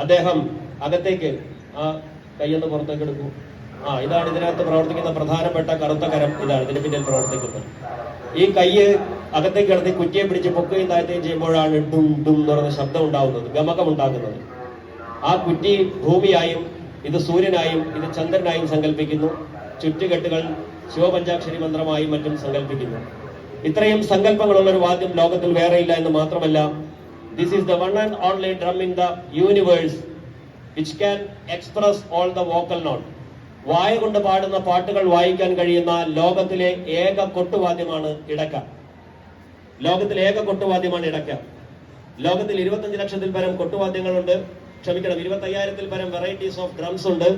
അദ്ദേഹം അകത്തേക്ക് ആ കയ്യൊന്ന് പുറത്തേക്ക് എടുക്കൂ. ആ ഇതാണ് ഇതിനകത്ത് പ്രവർത്തിക്കുന്ന പ്രധാനപ്പെട്ട കറുത്ത കരം. ഇതാണ് ഇതിന് പിന്നിൽ പ്രവർത്തിക്കുന്നത്. ഈ കയ്യ് അകത്തേക്ക് കിടത്തി കുറ്റിയെ പിടിച്ച് പൊക്കുകയും താഴ്ത്തുകയും ചെയ്യുമ്പോഴാണ് ഡും ഡും എന്ന് പറയുന്ന ശബ്ദം ഉണ്ടാകുന്നത് ഗമകം ഉണ്ടാകുന്നത്. ആ കുറ്റി ഭൂമിയായും ഇത് സൂര്യനായും ഇത് ചന്ദ്രനായും സങ്കല്പിക്കുന്നു ചുറ്റുകെട്ടുകൾ ശിവപഞ്ചാക്ഷരി മന്ത്രമായും മറ്റും സങ്കല്പിക്കുന്നു ഇത്രയും സങ്കല്പങ്ങളുള്ള ഒരു വാദ്യം ലോകത്തിൽ വേറെയില്ല എന്ന് മാത്രമല്ല this is the one and only drum in the universe which can express all the vocal note വായ കൊണ്ട് പാടുന്ന പാട്ടുകൾ വായിക്കാൻ കഴിയുന്ന ലോകത്തിലെ ഏക കൊട്ടുവാദ്യമാണ് ഇടക്ക ലോകത്തിലെ ഏക കൊട്ടുവാദ്യമാണ് ഇടക്ക ലോകത്തിൽ ഇരുപത്തഞ്ച് ലക്ഷത്തിൽ പരം കൊട്ടുവാദ്യങ്ങളുണ്ട്. ക്ഷമിക്കണം ഇരുപത്തി അയ്യായിരത്തിൽ പരം വെറൈറ്റീസ് ഓഫ് ഡ്രംസ് ഉണ്ട്.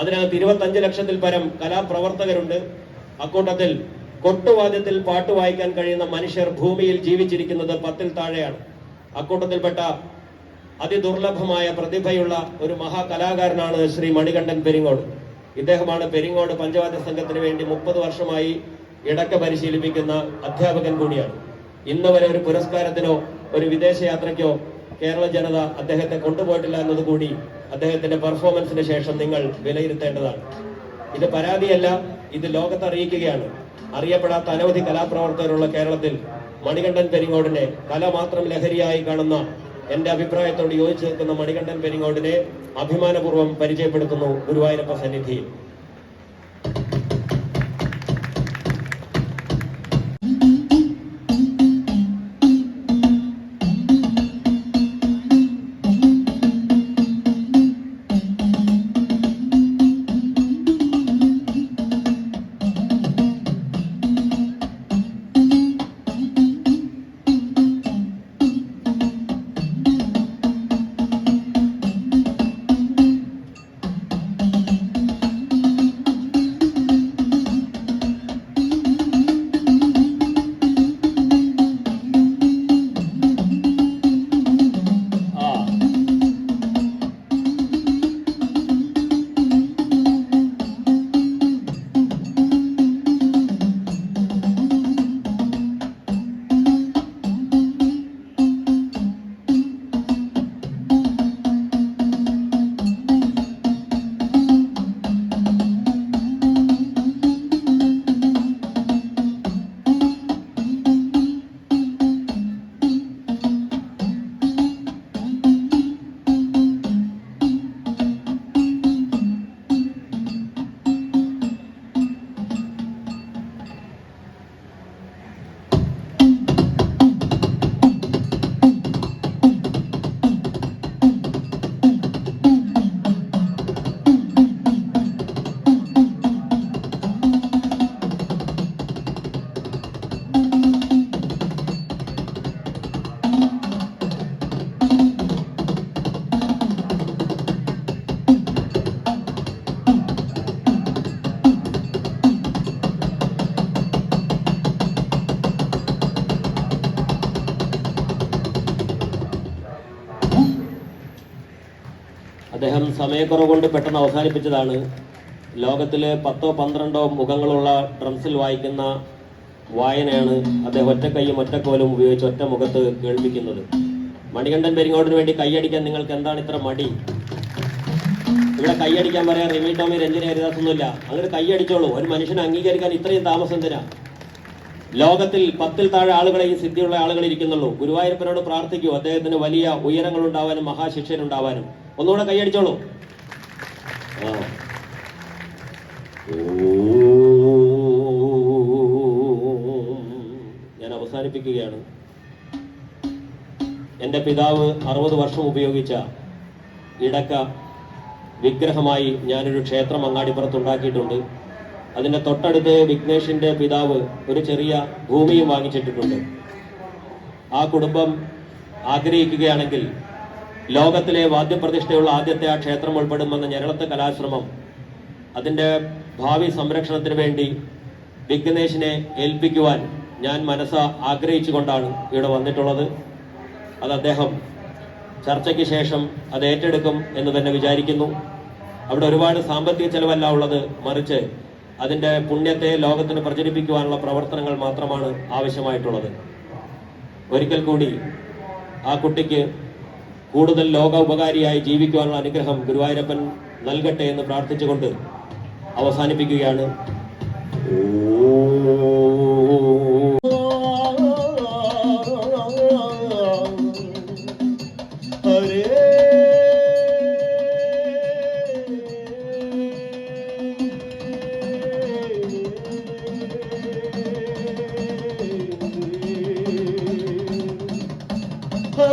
അതിനകത്ത് ഇരുപത്തഞ്ച് ലക്ഷത്തിൽ പരം കലാപ്രവർത്തകരുണ്ട്. അക്കൂട്ടത്തിൽ കൊട്ടുവാദ്യത്തിൽ പാട്ട് വായിക്കാൻ കഴിയുന്ന മനുഷ്യർ ഭൂമിയിൽ ജീവിച്ചിരിക്കുന്നത് പത്തിൽ താഴെയാണ്. അക്കൂട്ടത്തിൽപ്പെട്ട അതിദുർലഭമായ പ്രതിഭയുള്ള ഒരു മഹാകലാകാരനാണ് ശ്രീ മണികണ്ഠൻ പെരിങ്ങോട്. ഇദ്ദേഹമാണ് പെരിങ്ങോട് പഞ്ചവാദ്യ സംഘത്തിന് വേണ്ടി മുപ്പത് വർഷമായി ഇടക്ക പരിശീലിപ്പിക്കുന്ന അധ്യാപകൻ കൂടിയാണ്. ഇന്ന് വരെ ഒരു പുരസ്കാരത്തിനോ ഒരു വിദേശയാത്രയ്ക്കോ കേരള ജനത അദ്ദേഹത്തെ കൊണ്ടുപോയിട്ടില്ല എന്നതുകൂടി അദ്ദേഹത്തിന്റെ പെർഫോമൻസിന് ശേഷം നിങ്ങൾ വിലയിരുത്തേണ്ടതാണ്. ഇത് പരാതിയല്ല ഇത് ലോകത്ത് അറിയിക്കുകയാണ് അറിയപ്പെടാത്ത അനവധി കലാപ്രവർത്തകരുള്ള കേരളത്തിൽ മണികണ്ഠൻ പെരിങ്ങോടിനെ കല മാത്രം ലഹരിയായി കാണുന്ന എന്റെ അഭിപ്രായത്തോട് യോജിച്ചു നിൽക്കുന്ന മണികണ്ഠൻ പെരിങ്ങോടിനെ അഭിമാനപൂർവം പരിചയപ്പെടുത്തുന്നു ഗുരുവായൂരപ്പ സന്നിധിയിൽ. അദ്ദേഹം സമയക്കുറവ് കൊണ്ട് പെട്ടെന്ന് അവസാനിപ്പിച്ചതാണ്. ലോകത്തിലെ പത്തോ പന്ത്രണ്ടോ മുഖങ്ങളുള്ള ഡ്രംസിൽ വായിക്കുന്ന വായനയാണ് അദ്ദേഹം ഒറ്റ ഒറ്റക്കൈയും ഒറ്റക്കോലും ഉപയോഗിച്ച് ഒറ്റ മുഖത്ത് കേൾപ്പിക്കുന്നത്. മണികണ്ഠൻ പെരിങ്ങോടിന് വേണ്ടി കൈയടിക്കാൻ നിങ്ങൾക്ക് എന്താണ് ഇത്ര മടി? ഇവിടെ കൈയടിക്കാൻ പറയാൻ റിമി ടോമി രഞ്ജന ഹരിദാസ് ഒന്നുമില്ല അങ്ങനെ കൈയടിച്ചോളൂ. ഒരു മനുഷ്യനെ അംഗീകരിക്കാൻ ഇത്രയും താമസം എന്തിനാ? ലോകത്തിൽ പത്തിൽ താഴെ ആളുകളെ ഈ സിദ്ധിയുള്ള ആളുകൾ ഇരിക്കുന്നുള്ളൂ. ഗുരുവായൂരപ്പനോട് പ്രാർത്ഥിക്കൂ. അദ്ദേഹത്തിന് വലിയ ഉയരങ്ങൾ ഉണ്ടാവാനും മഹാശിഷ്യനുണ്ടാവാനും ഒന്നുകൂടെ കൈയടിച്ചോളൂ. ഞാൻ അവസാനിപ്പിക്കുകയാണ്. എന്റെ പിതാവ് അറുപത് വർഷം ഉപയോഗിച്ച ഇടക്ക വിഗ്രഹമായി ഞാനൊരു ക്ഷേത്രം അങ്ങാടിപ്പുറത്ത് ഉണ്ടാക്കിയിട്ടുണ്ട്. അതിന്റെ തൊട്ടടുത്ത് വിഘ്നേഷിന്റെ പിതാവ് ഒരു ചെറിയ ഭൂമിയും വാങ്ങിച്ചിട്ടിട്ടുണ്ട്. ആ കുടുംബം ആഗ്രഹിക്കുകയാണെങ്കിൽ ലോകത്തിലെ വാദ്യപ്രതിഷ്ഠയുള്ള ആദ്യത്തെ ആ ക്ഷേത്രം ഉൾപ്പെടുമെന്ന ഞരളത്തെ കലാശ്രമം അതിന്റെ ഭാവി സംരക്ഷണത്തിന് വേണ്ടി വിഘ്നേഷിനെ ഏൽപ്പിക്കുവാൻ ഞാൻ മനസ്സ ആഗ്രഹിച്ചുകൊണ്ടാണ് ഇവിടെ വന്നിട്ടുള്ളത്. അത് അദ്ദേഹം ചർച്ചയ്ക്ക് ശേഷം അത് ഏറ്റെടുക്കും എന്ന് തന്നെ വിചാരിക്കുന്നു. അവിടെ ഒരുപാട് സാമ്പത്തിക ചെലവല്ല ഉള്ളത് മറിച്ച് അതിന്റെ പുണ്യത്തെ ലോകത്തിന് പ്രചരിപ്പിക്കുവാനുള്ള പ്രവർത്തനങ്ങൾ മാത്രമാണ് ആവശ്യമായിട്ടുള്ളത്. ഒരിക്കൽ കൂടി ആ കുട്ടിക്ക് കൂടുതൽ ലോക ഉപകാരിയായി ജീവിക്കുവാനുള്ള അനുഗ്രഹം ഗുരുവായൂരപ്പൻ നൽകട്ടെ എന്ന് പ്രാർത്ഥിച്ചുകൊണ്ട് അവസാനിപ്പിക്കുകയാണ്. ഹരേ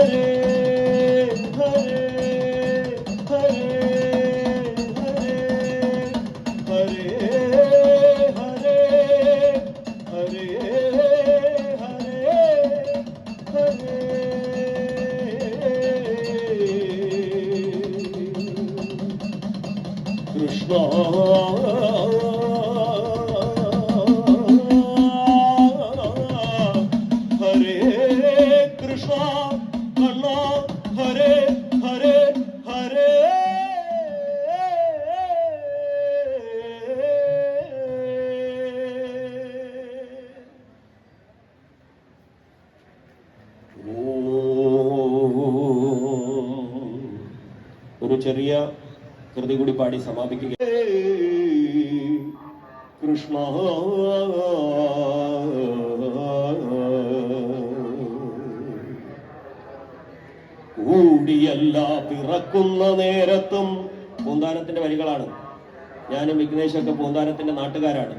Hare Krishna ಅಣ್ಣಾ ಹರೇ ಹರೇ ಹರೇ. ಗುರುಚರ್ಯ ಕೃತಿಗುಡಿ ಪಾಡಿ ಸಮಾಪಿಕೆಗೆ ಕೃಷ್ಣ. കൂടിയല്ല പിറക്കുന്ന നേരത്തും പൂന്താനത്തിന്റെ വരികളാണ്. ഞാനും വിഘ്നേശൊക്കെ പൂന്താനത്തിന്റെ നാട്ടുകാരാണ്.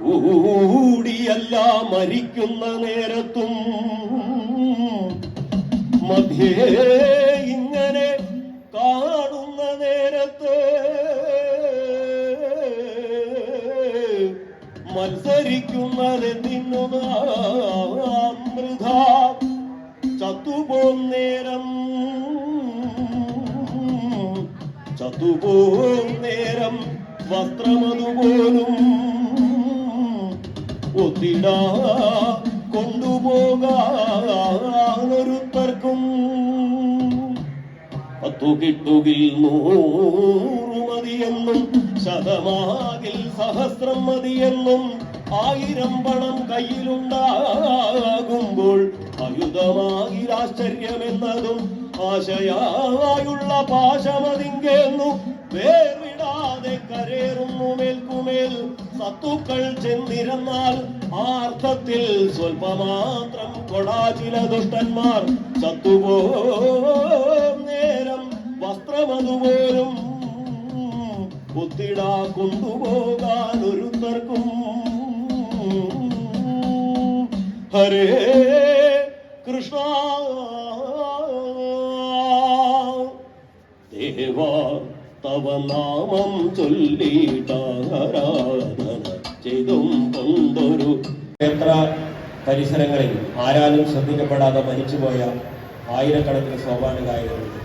കൂടിയല്ല മരിക്കുന്ന നേരത്തും മധ്യേ ഇങ്ങനെ കാണുന്ന നേരത്ത് മത്സരിക്കുന്നതെന്തിനു അമൃത ചത്തുപോന്നേരം നേരം വസ്ത്രമതുപോലും ഒത്തിടാ കൊണ്ടുപോകാനൊരുത്തർക്കും. പത്തു കിട്ടുകിൽ നൂറു മതിയെന്നും ശതമാകിൽ സഹസ്രം മതിയെന്നും ആയിരം പണം കയ്യിലുണ്ടാകുമ്പോൾ അയുതമാകിൽ ആശ്ചര്യമെന്നതും ആശയായുള്ള പാശമതിങ്കേന്നു വേർവിടാതെ കരേറുന്നു മേൽക്കുമേൽ. സത്തുക്കൾ ചെന്നിരുന്നാൽ ആർത്ഥത്തിൽ സ്വൽപമാത്രം കൊടാ ചില ദുഷ്ടന്മാർ. ചത്തുപോ നേരം വസ്ത്രമതുപോലും കുത്തിടാ കൊണ്ടുപോകാൻ ഒരുത്തർക്കും ഹരേ ദേവ തവ നാമം ചെയ്തും ക്ഷേത്ര പരിസരങ്ങളിൽ ആരാലും ശ്രദ്ധിക്കപ്പെടാതെ മരിച്ചുപോയ ആയിരക്കണക്കിന് സോപാനകായകരുണ്ട്